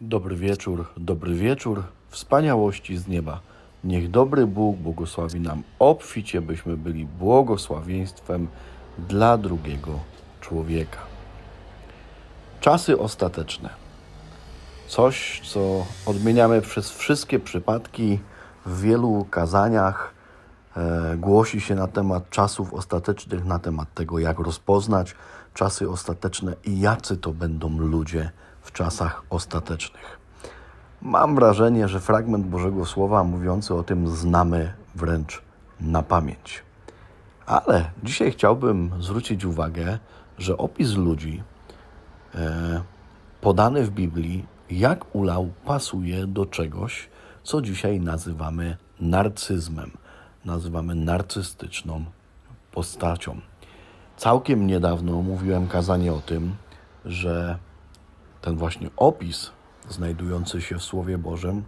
Dobry wieczór, dobry wieczór, wspaniałości z nieba. Niech dobry Bóg błogosławi nam obficie, byśmy byli błogosławieństwem dla drugiego człowieka. Czasy ostateczne. Coś, co odmieniamy przez wszystkie przypadki w wielu kazaniach. E, głosi się na temat czasów ostatecznych, na temat tego, jak rozpoznać czasy ostateczne i jacy to będą ludzie w czasach ostatecznych. Mam wrażenie, że fragment Bożego Słowa mówiący o tym znamy wręcz na pamięć. Ale dzisiaj chciałbym zwrócić uwagę, że opis ludzi e, podany w Biblii, jak ulał, pasuje do czegoś, co dzisiaj nazywamy narcyzmem, nazywamy narcystyczną postacią. Całkiem niedawno mówiłem kazanie o tym, że ten właśnie opis znajdujący się w Słowie Bożym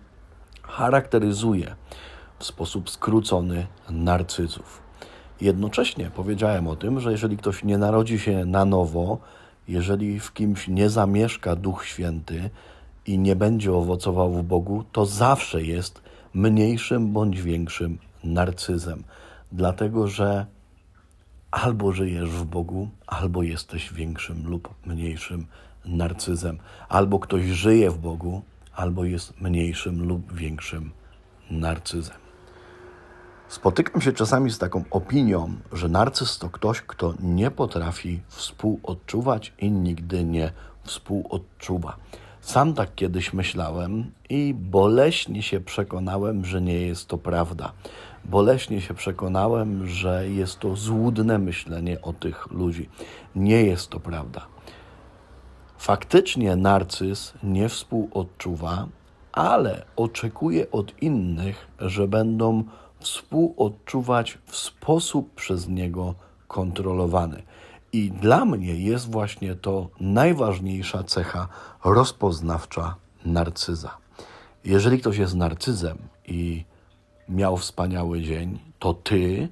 charakteryzuje w sposób skrócony narcyzów. Jednocześnie powiedziałem o tym, że jeżeli ktoś nie narodzi się na nowo, jeżeli w kimś nie zamieszka Duch Święty i nie będzie owocował w Bogu, to zawsze jest mniejszym bądź większym narcyzem. Dlatego, że albo żyjesz w Bogu, albo jesteś większym lub mniejszym narcyzem. Albo ktoś żyje w Bogu, albo jest mniejszym lub większym narcyzem. Spotykam się czasami z taką opinią, że narcyz to ktoś, kto nie potrafi współodczuwać i nigdy nie współodczuwa. Sam tak kiedyś myślałem i boleśnie się przekonałem, że nie jest to prawda. Boleśnie się przekonałem, że jest to złudne myślenie o tych ludzi. Nie jest to prawda. Faktycznie narcyz nie współodczuwa, ale oczekuje od innych, że będą współodczuwać w sposób przez niego kontrolowany. I dla mnie jest właśnie to najważniejsza cecha rozpoznawcza narcyza. Jeżeli ktoś jest narcyzem i miał wspaniały dzień, to ty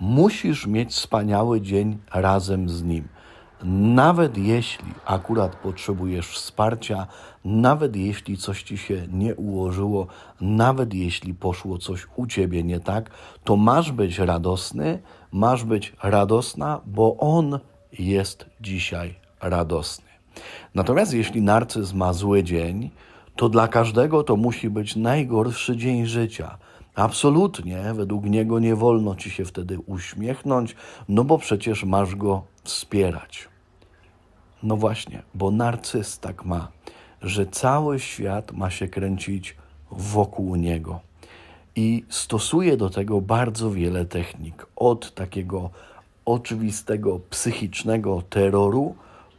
musisz mieć wspaniały dzień razem z nim. Nawet jeśli akurat potrzebujesz wsparcia, nawet jeśli coś ci się nie ułożyło, nawet jeśli poszło coś u ciebie nie tak, to masz być radosny, masz być radosna, bo on jest dzisiaj radosny. Natomiast jeśli narcyz ma zły dzień, to dla każdego to musi być najgorszy dzień życia. Absolutnie, według niego nie wolno ci się wtedy uśmiechnąć, no bo przecież masz go wspierać. No właśnie, bo narcyz tak ma, że cały świat ma się kręcić wokół niego. I stosuje do tego bardzo wiele technik. Od takiego oczywistego psychicznego terroru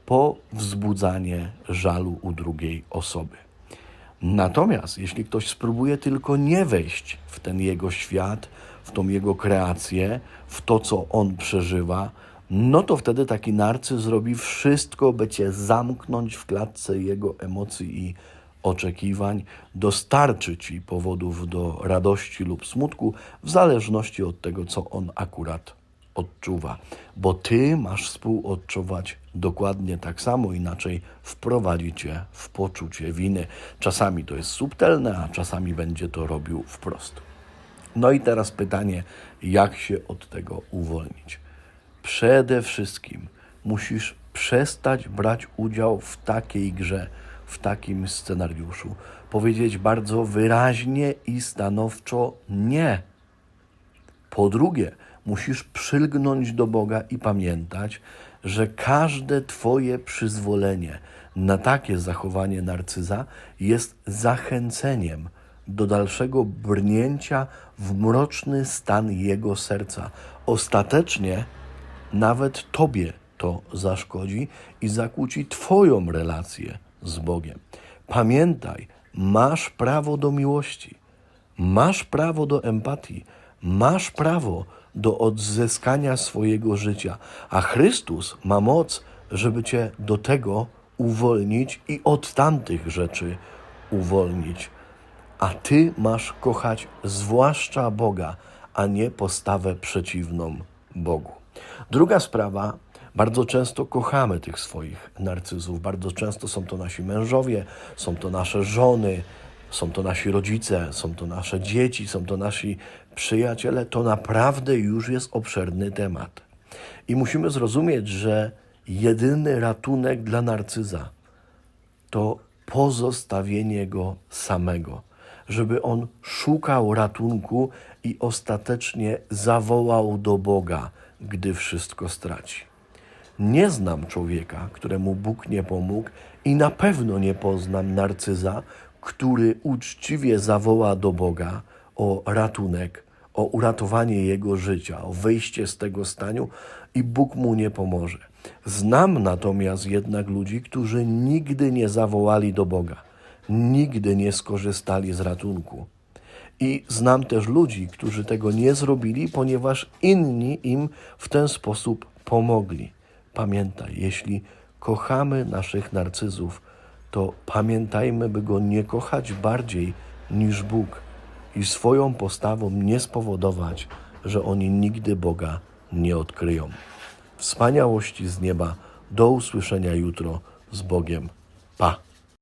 po wzbudzanie żalu u drugiej osoby. Natomiast jeśli ktoś spróbuje tylko nie wejść w ten jego świat, w tą jego kreację, w to, co on przeżywa, no to wtedy taki narcyz zrobi wszystko, by cię zamknąć w klatce jego emocji i oczekiwań, dostarczy ci powodów do radości lub smutku, w zależności od tego, co on akurat odczuwa. Bo ty masz współodczuwać dokładnie tak samo, inaczej wprowadzi cię w poczucie winy. Czasami to jest subtelne, a czasami będzie to robił wprost. No i teraz pytanie, jak się od tego uwolnić? Przede wszystkim musisz przestać brać udział w takiej grze, w takim scenariuszu. Powiedzieć bardzo wyraźnie i stanowczo nie. Po drugie, musisz przylgnąć do Boga i pamiętać, że każde Twoje przyzwolenie na takie zachowanie narcyza jest zachęceniem do dalszego brnięcia w mroczny stan jego serca. Ostatecznie nawet Tobie to zaszkodzi i zakłóci Twoją relację z Bogiem. Pamiętaj, masz prawo do miłości, masz prawo do empatii, masz prawo do odzyskania swojego życia, a Chrystus ma moc, żeby Cię do tego uwolnić i od tamtych rzeczy uwolnić. A Ty masz kochać zwłaszcza Boga, a nie postawę przeciwną Bogu. Druga sprawa, Bardzo często kochamy tych swoich narcyzów, bardzo często są to nasi mężowie, są to nasze żony, są to nasi rodzice, są to nasze dzieci, są to nasi przyjaciele. To naprawdę już jest obszerny temat. I musimy zrozumieć, że jedyny ratunek dla narcyza to pozostawienie go samego, żeby on szukał ratunku i ostatecznie zawołał do Boga, gdy wszystko straci. Nie znam człowieka, któremu Bóg nie pomógł, i na pewno nie poznam narcyza, który uczciwie zawoła do Boga o ratunek, o uratowanie jego życia, o wyjście z tego stanu i Bóg mu nie pomoże. Znam natomiast jednak ludzi, którzy nigdy nie zawołali do Boga, nigdy nie skorzystali z ratunku. I znam też ludzi, którzy tego nie zrobili, ponieważ inni im w ten sposób pomogli. Pamiętaj, jeśli kochamy naszych narcyzów, to pamiętajmy, by go nie kochać bardziej niż Bóg i swoją postawą nie spowodować, że oni nigdy Boga nie odkryją. Wspaniałości z nieba. Do usłyszenia jutro z Bogiem. Pa.